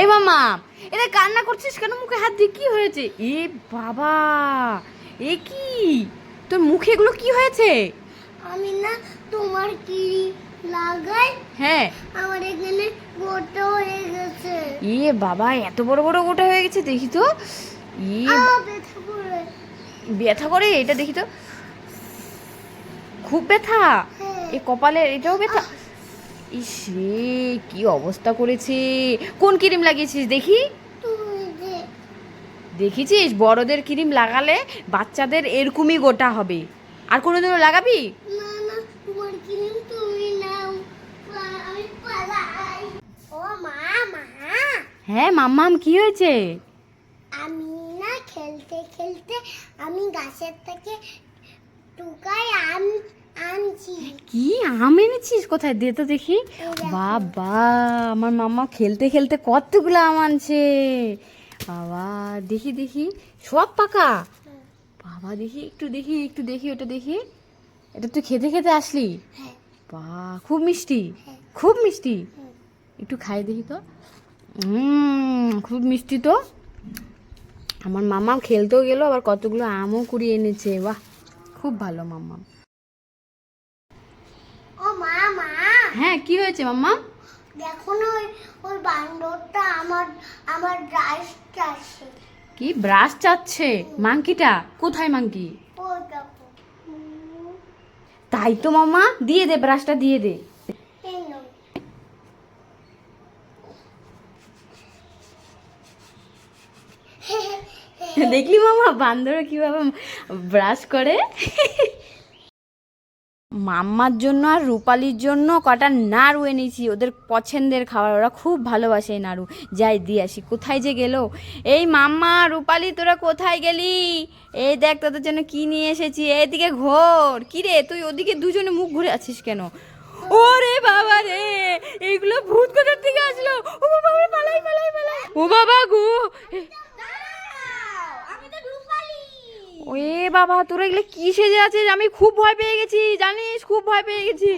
এই মামা এটা কান্না করছিস কেন? মুখে হাত দিয়ে কি হয়েছে? এ বাবা এ কি? তোর মুখে এগুলো কি হয়েছে? আমি না তোমার কি লাগাই? হ্যাঁ। আমার এখানে গোটা হয়ে গেছে। এ বাবা এত বড় বড় গোটা হয়ে গেছে দেখি তো। ই ব্যথা করে। ব্যথা করে? এটা দেখি তো। খুব ব্যথা? হ্যাঁ। এ কপালে এটাও ব্যথা? ইস কি অবস্থা করেছে। কোন ক্রিম লাগিয়েছিস দেখি? দেখেছিস? বড়দের ক্রিম লাগালে বাচ্চাদের এরকমই গোটা হবে। আর কোনোদিনও লাগাবি? হ্যাঁ মাম্মাম, কি হয়েছে? আমি না খেলতে খেলতে আমি গাছের থেকে কি আম এনেছিস? কোথায়? দে তো দেখি। বাবা, আমার মাম্মা খেলতে খেলতে কতগুলো আম আনছে। বাবা, দেখি দেখি। সব পাকা? বাবা, দেখি, একটু দেখি একটু দেখি, ওটা দেখি। এটা তুই খেতে খেতে আসলি? বা, খুব মিষ্টি। খুব মিষ্টি। একটু খাই দেখি তো। খুব মিষ্টি তো। আমার মামা খেলতেও গেল, আবার কতগুলো আমও কুড়িয়ে এনেছে। বাহ, খুব ভালো মাম্মা হ্যাঁ কি হয়েছে মাম্মা? দেখো না ওই ওই বান্দরটা আমার আমার রাইসটা আছে কি ব্রাশ চাচ্ছে? মাংকিটা? কোথায় মাংকি? তাই তো মাম্মা দিয়ে দে ব্রাশটা দিয়ে দে। দেখলি মামা বান্দর কীভাবে ব্রাশ করে? মাম্মার জন্য আর রূপালির জন্য কটা নাড়ু এনেছি। ওদের পছন্দের খাবার। ওরা খুব ভালোবাসে এই নাড়ু। যাই দিয়ে আসি। কোথায় যে গেল? এই মাম্মা, রূপালি, তোরা কোথায় গেলি? এই দেখ, তোদের জন্য কি নিয়ে এসেছি? এদিকে ঘোর। কি রে, তুই ওদিকে দুজনে মুখ ঘুরে আছিস কেন? ওরে বাবা রে! এইগুলো ভূত কোথার থেকে আসলো ও বাবা ওরে পালাই পালাই পালাই ও বাবা গো এ, ওয়ে বাবা তোরা এগুলো কি সেজে আছিস? আমি খুব ভয় পেয়ে গেছি জানিস? খুব ভয় পেয়ে গেছি।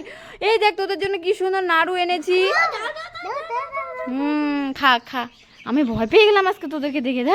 এই দেখ তোদের জন্য কি সুন্দর নাড়ু এনেছি। হুম খা খা। আমি ভয় পেয়ে গেলাম আজকে তোদেরকে দেখে দেখ।